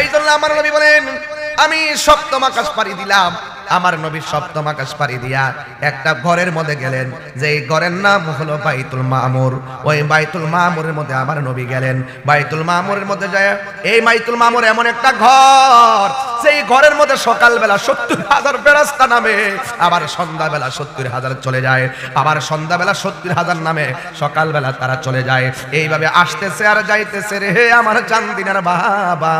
এই জন্য আমার নবী বলেন আমি সপ্তম আকাশ পাড়ি দিলাম। আমার নবী সপ্তম আকাশ পাড়ি দিয়া একটা ঘরের মধ্যে গেলেন। যে ঘরের নাম হলো বাইতুল মামুর। ওই বাইতুল মামুরের মধ্যে আমার নবী গেলেন। বাইতুল মামুরের মধ্যে যায়, এই বাইতুল মামুর এমন একটা ঘর সেই ঘরের মধ্যে সকালবেলা সত্তর হাজার বেরাস্তা নামে, আবার সন্ধ্যাবেলা সত্তর হাজার চলে যায়। আবার সন্ধ্যাবেলা সত্তর হাজার নামে, সকালবেলা তারা চলে যায়। এইভাবে আসতেছে আর যাইতেছে রে আমার চান্দিনার বাবা।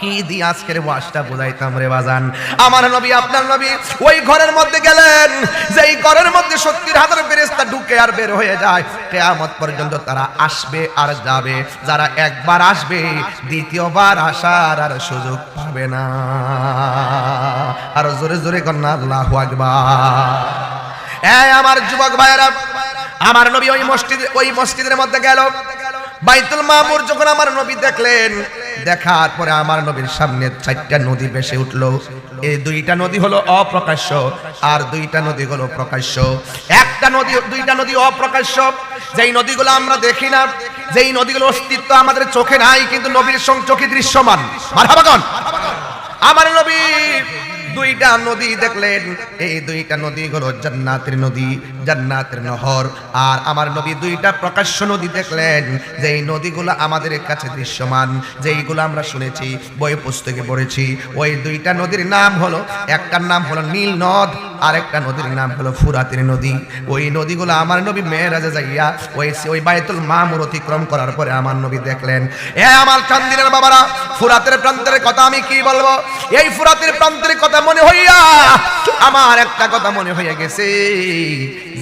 কি দিয়ে আজকের ওয়াজটা বুঝাইতাম রে বাজান? আমার নবী, আপনার নবী ওই ঘরের মধ্যে গেলেন। যেই ঘরের মধ্যে সত্তর হাজার ফেরেস্তা ঢুকে আর বের হয়ে যায়। কেয়ামত পর্যন্ত তারা আসবে আর যাবে। যারা একবার আসবে, দ্বিতীয়বার আসার আর সুযোগ পাবে না। আর জোরে জোরে কন্যা, আল্লাহ আকবার। আমার যুবক ভাইয়েরা, আমার নবী ওই মসজিদ ওই মসজিদের মধ্যে গেল। বাইতুল মামুর যখন আমার নবী দেখলেন, দেখার পরে আমার নবীর সামনে চারটা নদী ভেসে উঠল। এই দুইটা নদী হলো অপ্রকাশ্য, আর দুইটা নদী হলো প্রকাশ্য। একটা নদী, দুইটা নদী অপ্রকাশ্য, যেই নদীগুলো আমরা দেখি না, যেই নদীগুলো অস্তিত্ব আমাদের চোখে নাই, কিন্তু নবীর সঙ্গে চোখে দৃশ্যমান আমার নবী দুইটা নদী দেখলেন। এই দুইটা নদী হলো জান্নাতের নদী, জান্নাতের নহর। আর আমার নবী দুইটা প্রকাশ্য নদী দেখলেন। যে এই নদীগুলো আমাদের কাছে দৃশ্যমান, যেইগুলো আমরা শুনেছি, বই পুস্তকে পড়েছি, ওই দুইটা নদীর নাম হলো, একটার নাম হলো নীল নদ আর একটা নদীর নাম হলো ফুরাতের নদী। ওই নদীগুলো আমার নবী মেয়েরাজে যাইয়া, ওই ওই বাইতুল মামুর অতিক্রম করার পরে আমার নবী দেখলেন। এ আমার চান্দিনের বাবারা ফুরাতের প্রান্তের কথা আমি কি বলব? এই ফুরাতের প্রান্তের কথা মনে হইয়া আমার একটা কথা মনে হইয়া গেছে।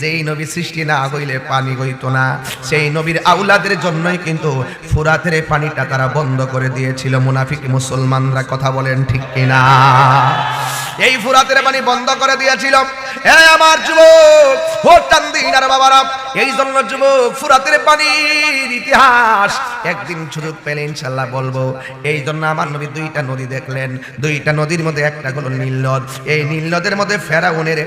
যেই নবী সৃষ্টি না হইলে পানি হইতো না। সেই নবীর আউলাদের জন্যই কিন্তু ফুরাতের পানিটা তারা বন্ধ করে দিয়েছিল। মুনাফিক মুসলমানরা কথা বলেন ঠিক কিনা? এই ফুরাতের পানি বন্ধ করে দিয়েছিল। এ আমার যুবক, ও টান্দিনার বাবারা। এই জন্য যুবক, ফুরাতের পানির ইতিহাস একদিন সুযোগ পেলে ইনশাল্লাহ বলব। এই জন্য আমার নবী দুইটা নদী দেখলেন। দুইটা নদীর মধ্যে একটা হলো নীল নদ। এই নীল নদের মধ্যে ফেরাউনের,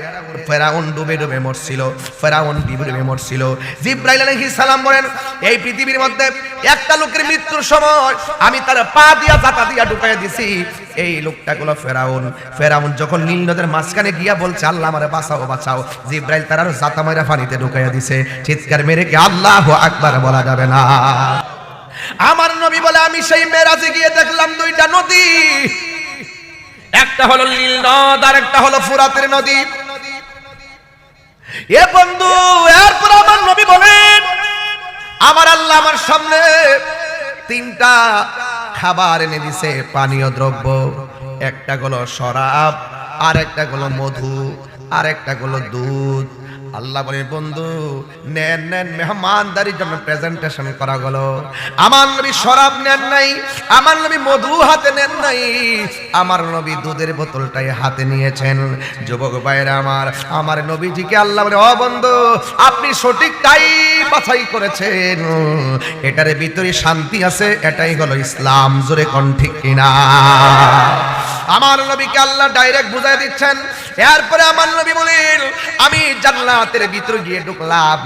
ফেরাউন ডুবে ডুবে মরছিল, ফেরাউন ডুবে ডুবে মরছিল। জিব্রাইল আলাইহিস সালাম বলেন, এই পৃথিবীর মধ্যে একটা লোকের মৃত্যুর সময় আমি তার পা দিয়া জাতা দিয়া ঢুকাইয়া দিছি। এই লোকটা গুলো ফেরাউন। ফেরাউন যখন নীল নদের মাঝখানে গিয়া বলছে, আল্লাহ আমারে বাঁচাও বাঁচাও। জিব্রাইল তার জাতা মাইরা পানিতে ঢুকাইয়া দিছে। চিৎকার মেরে কি আল্লাহ আকবার বলা যাবে না? আমার নবী বলে, আমি সেই মেরাজে গিয়ে দেখলাম দুইটা নদী। একটা হলো নীল নদ, আর একটা হলো ফুরাতের নদী। এ বন্ধু, এরপর আমার নবী বলেন, আমার আল্লাহ আমার সামনে তিনটা খাবার এনে দিছে, পানীয় দ্রব্য। একটা হলো শরাব আর একটা হলো মধু আর একটা হলো দুধ। আল্লাহ বলে, বন্ধু, নেন নেন, মেহমানদারির জন্য প্রেজেন্টেশন করা গেল। আমার নবী শরাব নেন নাই, আমার নবী মধু হাতে নেন নাই, আমার নবী দুধের বোতলটাই হাতে নিয়েছেন। যুবক ভাইরা আমার আমার নবীজিকে আল্লাহ বলে, ও বন্ধু, আপনি সঠিক সঠিকটাই বাছাই করেছেন। এটার ভিতরে শান্তি আছে, এটাই হলো ইসলাম। জোরে কোন ঠিক কিনা? আমার নবীকে আল্লাহ ডাইরেক্ট বুঝাই দিচ্ছেন। এরপরে আমার নবী বলেন আমি জান্নাতের ভিতরে গিয়ে ঢুকলাম।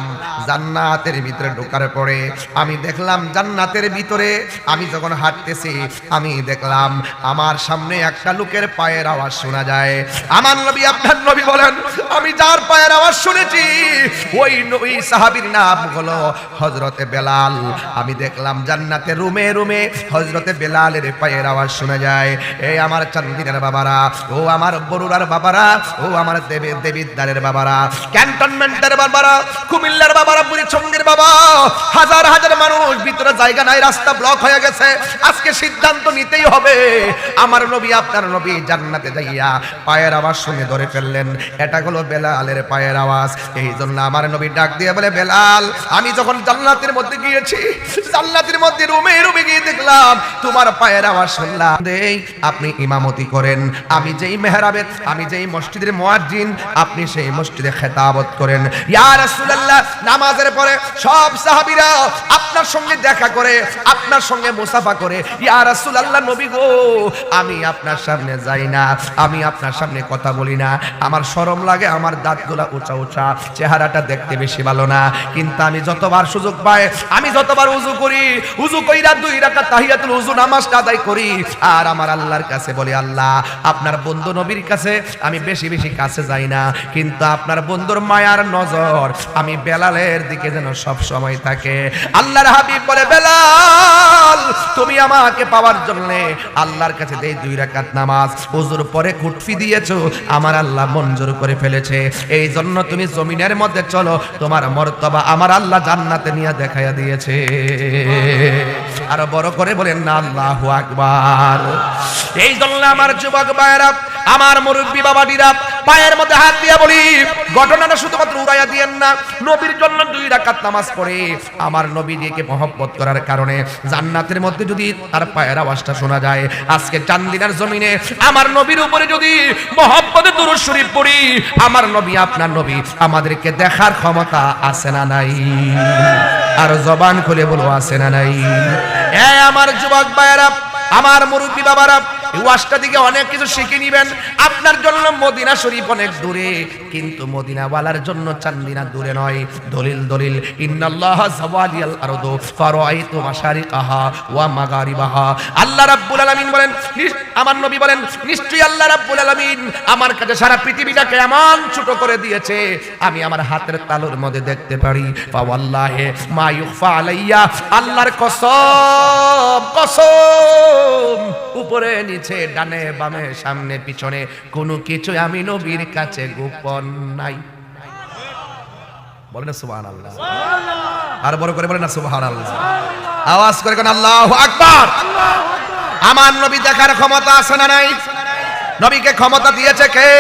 জান্নাতের ভিতরে ঢোকার পরে আমি দেখলাম জান্নাতের ভিতরে আমি যখন হাঁটতেছি, আমি দেখলাম আমার সামনে একটা লোকের পায়ের আওয়াজ শোনা যায়। আমার নবী, আপনার নবী বলেন, আমি যার পায়ের আওয়াজ শুনেছি, ওই ওই সাহাবীর নাম হলো হজরতে বেলাল। আমি দেখলাম জান্নাতের রুমে রুমে হজরতে বেলালের পায়ের আওয়াজ শোনা যায়। এই আমার চান্দিনের বাবারা, ও আমার বরুরার বাবারা, ও আমার দেবী দেবিদ্দারের বাবারা, ক্যান্টনমেন্টের বাবারা, কুমিল্লার বাবারা বুড়িচঙ্গের বাবা, হাজার হাজার মানুষ, ভিতরে জায়গা নাই, রাস্তা ব্লক হয়ে গেছে। আজকে সিদ্ধান্ত নিতেই হবে। আমার নবী, আপনার নবী জান্নাতে যাইয়া পায়ের আওয়াজ শুনে ধরে ফেললেন। এটা হলো বেলালের পায়ের আওয়াজ। এই জন্য আমার নবী ডাক দিয়ে বলে, বেলাল, আমি যখন জান্নাতের মধ্যে গিয়েছি, জান্নাতের মধ্যে রুমে রুমে গিয়ে দেখলাম, তোমার পায়ের আওয়াজ শুনলাম। দেই, আপনি ইমামতি করেন। আমি যেই মেহরাবে আমি যেই মসজিদের মুয়াজ্জিন, আপনি সেই মসজিদে খেতাবত করেন। ইয়া রাসূলুল্লাহ, নামাজ নামাজের পরে সব সাহাবীরা আপনার সঙ্গে দেখা করে, আপনার সঙ্গে মুসাফা করে, ইয়া রাসূলুল্লাহ নবী গো, আমি আপনার সামনে যাই না, আমি আপনার সামনে কথা বলি না, আমার শরম লাগে, আমার দাঁতগুলা উঁচা উঁচা, চেহারাটা দেখতে বেশি ভালো না, কিন্তু আমি যতবার সুযোগ পাই, আমি যতবার উজু করি, উজু কইরা দুই রাকাত তাহিয়াতুল উজু নামাজটা আদায় করি, আর আমার আল্লাহর কাছে বলি, আল্লাহ, আপনার বন্ধু নবীর কাছে আমি বেশি বেশি কাছে যাই না, কিন্তু আপনার বন্ধুর মায়ার নজর আমি বেলালের দিকে যেন সব সময় থাকে। আল্লাহর হাবিব বলে, বেলাল, তুমি আমাকে পাওয়ার জন্য আল্লাহর কাছে দেই দুই রাকাত নামাজ। হুজুর, পরে কুটফি দিয়েছ, আমার আল্লাহ মঞ্জুর করে ফেলেছে। এই জন্য তুমি জমিনের মধ্যে চলো, তোমার মর্তবা আমার আল্লাহ জান্নাতে নিয়ে দেখাইয়া দিয়েছে। আর বড় করে বলেন না আল্লাহু আকবার। এই জন্য আমার যুবক ভাইয়েরা আমার মুরব্বী বাবাডিরা পায়ের মধ্যে হাত দিয়ে বলি, ঘটনাটা শুধুমাত্র উড়াইয়া দিয়েন না, নবীর জন্য দুই রাকাত নামাজ পড়ে। আমার নবীজিকে মহব্বত করার কারণে জান্নাতের মধ্যে যদি তার পায়ের আওয়াজটা শোনা যায়, আজকে চান্দিনার জমিনে আমার নবীর উপরে যদি মহব্বতে দুরূদ শরীফ পড়ি, আমার নবী, আপনার নবী, আমাদেরকে দেখার ক্ষমতা আছে না নাই? আর জবান খুলে বলো, আছে না নাই? এ আমার যুবক ভাইয়েরা, আমার মুরব্বী বাবারা ওয়াজটা দিকে অনেক কিছু শিখে নিবেন। আপনার জন্য মদিনা শরীফ অনেক দূরে, কিন্তু মদিনাওয়ালার জন্য চান্দিনা দূরে নয়। দলিল দলিল, ইন্নাল্লাহ জাওয়ালিয়াল আরদু ফারাইতু মাশারিকাহা ওয়া মাগারিবাহা। আল্লাহ রাব্বুল আলামিন বলেন আমার নবী বলেন, নিশ্চয়ই আল্লাহ রাব্বুল আলামিন আমার কাছে সারা পৃথিবীটাকে এমন ছোট করে দিয়েছে, আমি আমার হাতের তালুর মধ্যে দেখতে পারি। ফাওয়াল্লাহি মা ইউফা আলাইয়া, আল্লাহর কসম কসম, উপরে নিচে ডানে বামে, সামনে, পিছনে, কোনো কিছু আমি নবীর কাছে গোপন নাই। বলেন সুবহান আল্লাহ আর বড় করে বলেন না সুবহান আল্লাহ আওয়াজ করে কোন, আল্লাহ আকবার। আমার নবী দেখার ক্ষমতা আছে না নাই? নবীকে ক্ষমতা দিয়েছে কে?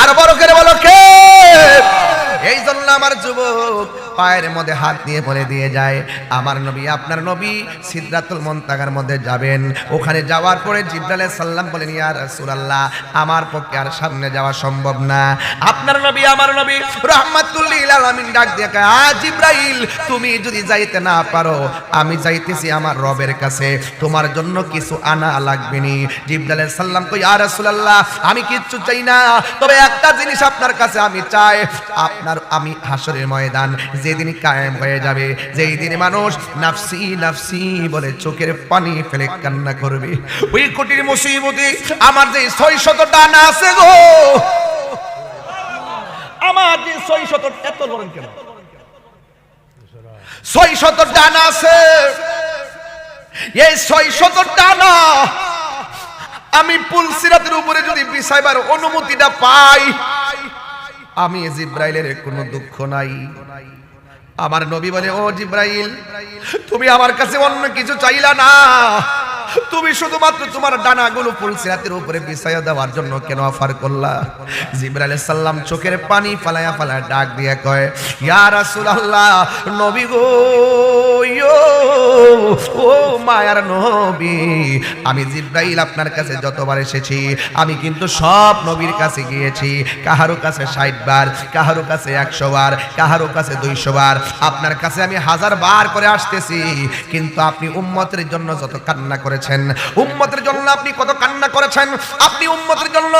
আর বড় করে বলো কে? এই জন্য আমার যুবক পায়ের মধ্যে হাত দিয়ে বলে দিয়ে যায়, আমার নবী, আপনার নবী সিদ্ধাতুল মন্তাগার মধ্যে যাবেন। ওখানে যাওয়ার পরে জিব্রাইল সাল্লাম বলেন, ইয়া রাসূলুল্লাহ, আমার পক্ষে আর সামনে যাওয়া সম্ভব না। আপনার নবী, আমার নবী আলামিন ডাক দিয়ে জিব্রাইল, তুমি যদি যাইতে না পারো, আমি যাইতেছি আমার রবের কাছে। তোমার জন্য কিছু আনা লাগবে নি। জিব্রাইল সাল্লাম কই ইয়া রাসূলুল্লাহ, আমি কিচ্ছু চাই না। তবে একটা জিনিস আপনার কাছে আমি চাই। আপনার, আমি হাসরের ময়দান যেদিন কায়েম হয়ে যাবে, যেই দিনে মানুষ নাফসি নাফসি বলে চোখের পানি ফেলে কান্না করবে। ওই কোটির মুসিবতে আমার যে ছয় শত ডানা আছে গো, আমার যে ছয় শত এত বলেন কেন? ছয় শত ডানা আছে, এই ছয় শত ডানা আমি পুলসিরাতের উপরে যদি বিছাইবার অনুমতিটা পাই, আমি জিব্রাইলের কোনো দুঃখ নাই। আমার নবী বলে ও জিব্রাইল তুমি আমার কাছে অন্য কিছু চাইলা না। তুমি শুধুমাত্র তোমার ডানাগুলো ফুলসিরাতের উপরে বিছাইয়া দেওয়ার জন্য কেন অফার করলা? জিব্রাইল সাল্লাম চোখের পানি ফালায়া ফালায়া ডাক দিয়ে কয়, ইয়া রাসূলুল্লাহ, নবী গো ও মায়ার নবী, আমি জিব্রাইল আপনার কাছে যতবার এসেছি, আমি কিন্তু সব নবীর কাছে গিয়েছি। কাহারো কাছে ষাট বার, কাহারো কাছে একশো বার, কাহারো কাছে দুইশো বার। আপনার কাছে আমি হাজার বার করে আসতেছি, কিন্তু আপনি উম্মতের জন্য যত কান্না করেছেন। উম্মতের জন্য আপনি কত কান্না করেছেন? আপনি উম্মতের জন্য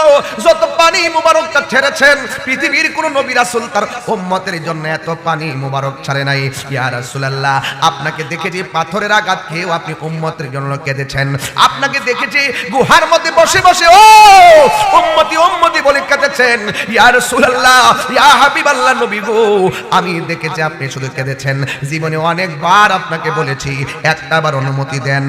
যত পানি মুবারকটা ছেড়েছেন, পৃথিবীর কোন নবী রাসূল তার উম্মতের জন্য এত পানি মুবারক ছাড়ে নাই। ইয়া রাসূলুল্লাহ, আপনাকে দেখেছি পাথরের আঘাত খেয়েও আপনি উম্মতের জন্য কেঁদেছেন। আপনাকে দেখেছি গুহার মধ্যে বসে বসে, ও উম্মতি উম্মতি বলে কেঁদেছেন। ইয়া রাসূলুল্লাহ, ইয়া হাবিবাল্লাহ নবী গো, আমি দেখেছি আপনি শুধু কেঁদেছেন। জীবনে অনেকবার আপনাকে বলেছি, একটাবার অনুমতি দেন।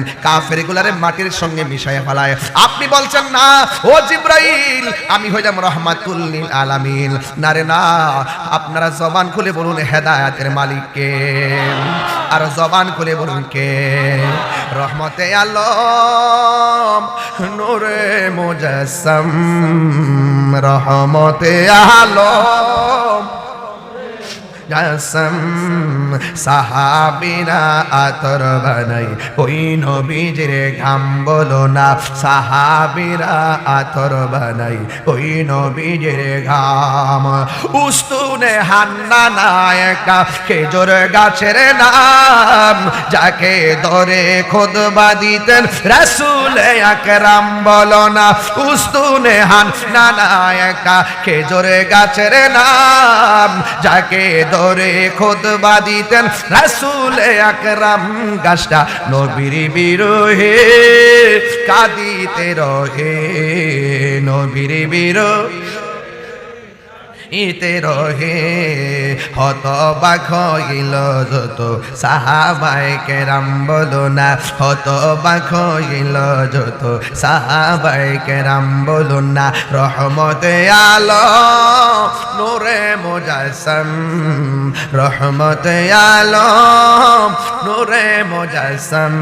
কাফেরগুলারে মাটির সঙ্গে মিশাইয়া ফেলায়। আপনি বলছেন না, ও জিব্রাইল, আমি হইলাম রহমাতুল লিল আলামিন। না রে না, আপনারা জবান খুলে বলুন হেদায়েতের মালিককে আর জবান খুলে বলুন কে? রহমতে আলম, নূরে মুজাসসাম রহমতে আলম। মুজাসম সাহাবিরা আতর বানাই। ওই নবীজির ঘাম বলো না, সাহাবিরা আতর বানাই। ওই নবীজির ঘাম। উস্তুনে হান্না নায়কা, খেজুর গাছের নাম, যাকে ধরে খোদবা দিতেন রাসুল আকরাম বলো না। উস্তুনে হান্না নায়কা, খেজুর গাছের নাম, যাকে ধরে খোদবা দিতেন রাসুল আকরাম। গাছটা নবীর বিরোহে কাঁদিতে রহে নবীর বিরোহে। ইতে রহে। হত বাঘ যত সাহাবাই কেরাম, বলো না। হত বাঘ যত সাহাবাই কেরাম, বলো না। রহমতে আলো, নোরে মোজাসম। রহমতে আলো, নোরে মোজাসম।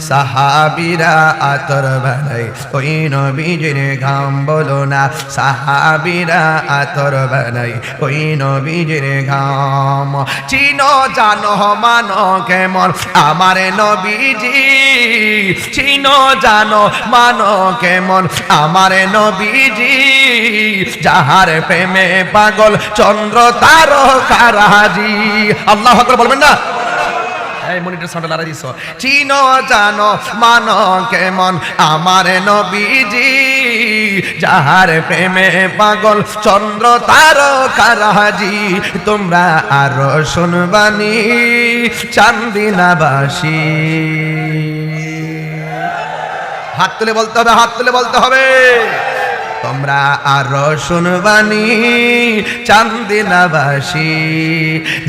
সাহাবিরা আতর বানাই ওই নবীজির ঘাম, বলো না। সাহাবিরা আতর বানাই ওই নবীজির গাম চিনো, জানো, মানো, কেমন আমার নবীজি? চিনো, জানো, মানো, কেমন আমার নবীজি? যাহার প্রেমে পাগল চন্দ্র তার কারাজি আল্লাহ বলবেন না? এই মনিটর সাউন্ড লারা দিছ। চিনো, জানো, মানো কেমন আমার নবীজি, যাহার প্রেমে পাগল চন্দ্র তার কারাজি তোমরা আরও শুনবানি চান্দিনাবাসী। হাত তুলে বলতে হবে, হাত তুলে বলতে হবে। তোমরা আরও শুনবানি, চান্দিনাবাসী।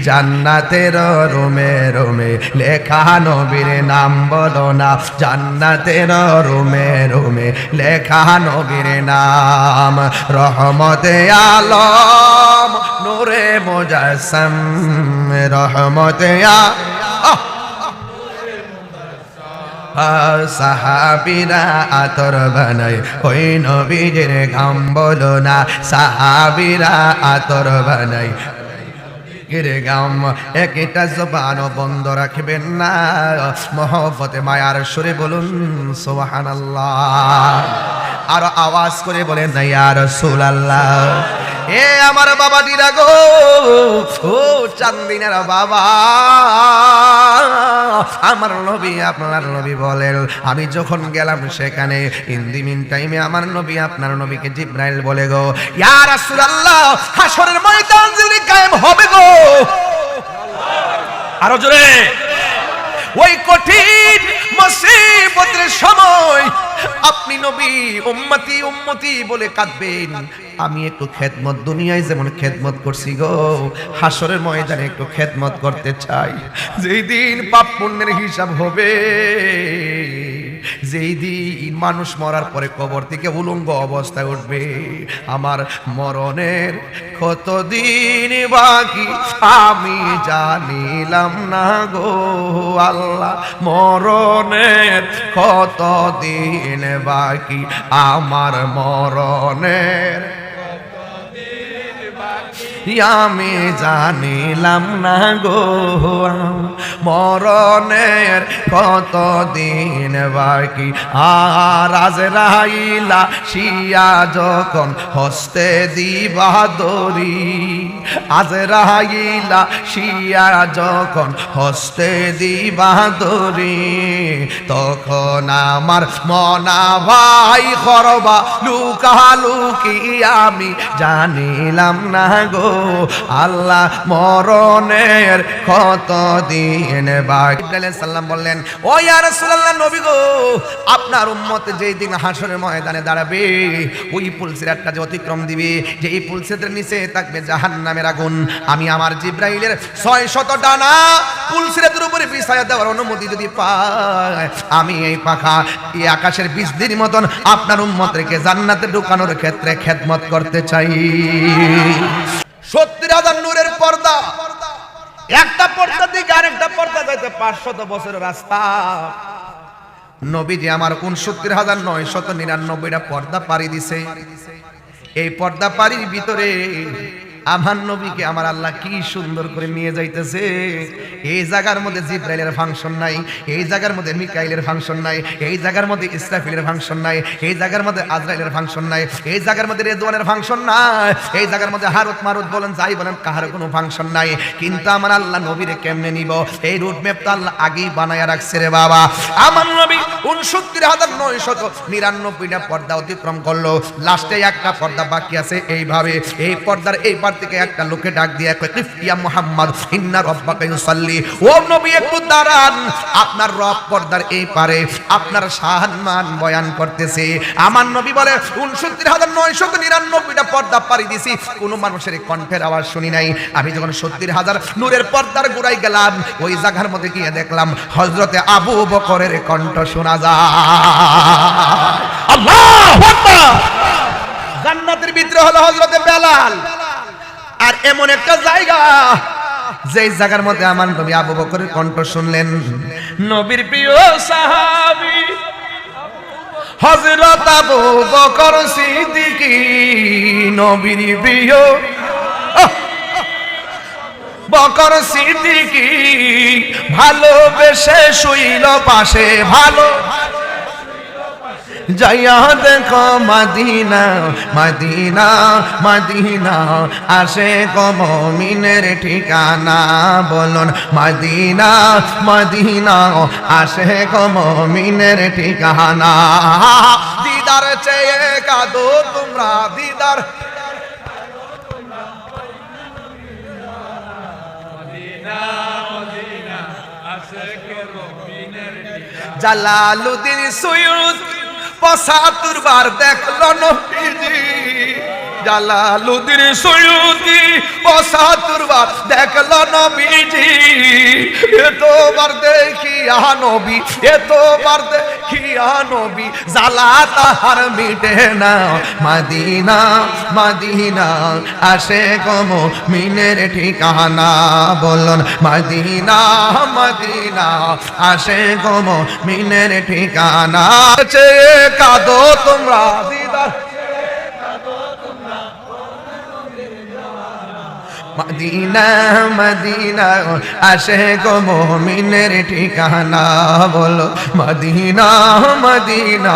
জান্নাতের রোমে রোমে লেখা নবীর নাম বলো না। জান্নাতের রোমে রোমে লেখা নবীর নাম। রহমতে আলম, নূরে মোজাসম। রহমতে আ! সাহাবিরা আতর বানাই ওই নবীজের ঘাম বলো না, সাহাবিরা আতর বানাই গিরে গাম, একটা জবান বন্ধ রাখবেন না, মহব্বতে মায়ার সুরে বলুন সোহানাল্লাহ আর আওয়াজ করে বলেন না ইয়ার সুলাল্লাহ এ আমার বাবা দিরা গো, ও চান্দিনার বাবা। আমার নবী আপনার নবী বলেন। আমি যখন গেলাম সেখানে ইন মিন টাইমে আমার নবী আপনার নবীকে জিব্রাইল বলে গো, ইয়া রাসূলুল্লাহ হাসরের ময়দান যদি কায়েম হবে গো। আরও জোরে। ওই কঠিন মুসিবতের সময় আপনি নবী, উম্মতি উম্মতি বলে কাঁদবেন। আমি একটু খেদমত দুনিয়ায় যেমন খেদমত করছি গো হাসরের ময়দানে একটু খেদমত করতে চাই। যেই দিন পাপ পুণ্যের হিসাব হবে যেই দিন মানুষ মরার পরে কবর থেকে উলঙ্গ অবস্থায় উঠবে, আমার মরণের কতদিন বাকি আমি জানিলাম না গো আল্লাহ, মরণের কতদিন বাকি আমার মরণের আমি জানিলাম না গো, মরণের কত দিন বাকি? আজ রাইলা শিয়া যখন হস্তে দিবা দরি আজ রাইলা শিয়া যখন হস্তে দিবা দরি তখন আমার মনা ভাই করবা লুকালুকি আমি জানিলাম না গো আল্লাহ মরণের কত দিন সাল্লাম বললেন, ও ইয়া রাসূলুল্লাহ নবী গো, আপনার উম্মত যেই দিন হাসরের ময়দানে দাঁড়াবে, ওই পুলসিরাতটা যে অতিক্রম দিবে যে এই পুলসিরাতের নিচে থাকবে জাহান্নামের আগুন। আমি আমার জিব্রাইলের ছয় শত ডানা পুলসিরাতের উপরে বিছায়া দেওয়ার অনুমতি যদি পাই আমি এই পাখা, এই আকাশের দিন মতন আপনার উম্মতকে জান্নাতে ঢুকানোর ক্ষেত্রে খেদমত করতে চাই। পর্দা। একটা পর্দা দিকে আরেকটা পর্দা যাইতে পাঁচশত বছরের রাস্তা। নবীজি আমার উনসত্তর হাজার নয় শত নিরানব্বইটা পর্দা পাড়ি দিছে। এই পর্দা পাড়ির ভিতরে আমার নবীকে আমার আল্লাহ কি সুন্দর করে নিয়ে যাইতেছে। এই জায়গার মধ্যে জিব্রাইলের ফাংশন নাই, এই জায়গার মধ্যে মিকাইলের ফাংশন নাই, এই জায়গার মধ্যে ইসরাফিলের ফাংশন নাই, এই জায়গার মধ্যে আজরাইলের ফাংশন নাই, এই জায়গার মধ্যে রেদওয়ানের ফাংশন নাই, এই জায়গার মধ্যে হারত মারুত বলেন, যাই বলেন কাহার কোনো ফাংশন নাই। কিন্তু আমার আল্লাহ নবীরে কেমনে নিব? এই রুট ম্যাপ তো আল্লাহ আগেই বানায়া রাখছে রে বাবা। আমার নবী উনসত্তর হাজার নয়শত নিরানব্বইটা পর্দা অতিক্রম করল। লাস্টে একটা পর্দা বাকি আছে, এইভাবে। এই পর্দার এই পার থেকে একটা লোকে ডাক দিয়ে কয় ইফিয়া মুহাম্মদ, ইন্না রব্বাকা ইউসাল্লি। ও নবী, একটু দাঁড়ান। আপনার রব পর্দার এই পারে আপনার সম্মান বয়ান করতেছে। আমার নবী বলে, উনসত্তর হাজার নয়শত নিরানব্বইটা পর্দা পাড়ি দিছি। কোনো মানুষের কণ্ঠের আওয়াজ শুনি নাই। আমি যখন সত্তর হাজার নূরের পর্দার গোড়াই গেলাম, ওই জায়গার মধ্যে গিয়ে দেখলাম হজরতে আবু বকরের কণ্ঠ শোনা যায়। আল্লাহ জান্নাতের ভিতরে হলো হজরতে বেলাল। আর এমন একটা জায়গা, যেই জায়গার মধ্যে আমার নবী আবু বকরের কণ্ঠ শুনলেন। নবীর প্রিয় সাহাবী হজরত আবু বকর সিদ্দিকী, নবীর প্রিয়। বকর সিদ্দিকী ভালোবেসে শুইল পাশে, ভালো যাইয়া দেখো মদিনা মদিনা মদিনা আসে কমিনের ঠিকানা। বলুন মদিনা মদিনা আসে কমিনের ঠিকানা। দিদার চেয়ে কাদো তোমরা দিদার। জালালুদ্দিন সৈয়দ পঁচাত্তর বার দেখল নবীজি জালালুদ্দিন সৈয়দি, পঁচাত্তর বার দেখল নবীজি। এতবার দেখি আহ নবী, এতবার দেখি আহা নবী জালা তাহার মিটে না মাদিনা মাদিনা, আসে কম মিনের ঠিকানা। বলুন, মাদিনা মাদিনা, আসে কম মিনের ঠিকানা। কাঁদো তোমরা, দিদার। মদিনা মদিনা, আসে গো মোমিনের ঠিকানা, বলো। মদিনা মদিনা,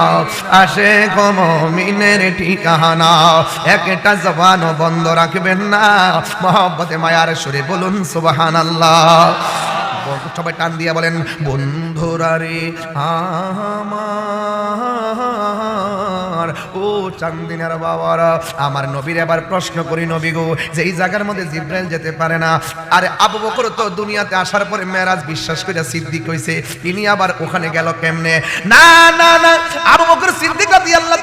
আসে গো মোমিনের ঠিকানা। একটা জবানও বন্ধ রাখবেন না। মহব্বতে, মায়ার সুরে বলুন সুবাহান আল্লাহ সবাই টান দিয়া বলেন, বন্ধুরা রে আমার। ও চান্দিনার বাবারা, আমার নবীর এবার প্রশ্ন করি নবী গো, যে এই জায়গার মধ্যে জিব্রাইল যেতে পারে না। আরে আবু বকর তো দুনিয়াতে আসার পরে মেরাজ বিশ্বাস করে সিদ্দিক হইছে, তিনি আবার ওখানে গেল কেমনে? না না না, আবু বকর সিদ্দিক রাদিয়াল্লাহু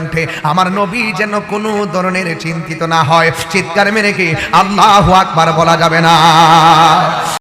কণ্ঠে, আমার নবী যেন কোনো ধরনের চিন্তিত না হয়। চিৎকার মেরে কি আল্লাহ আকবার বলা যাবে না।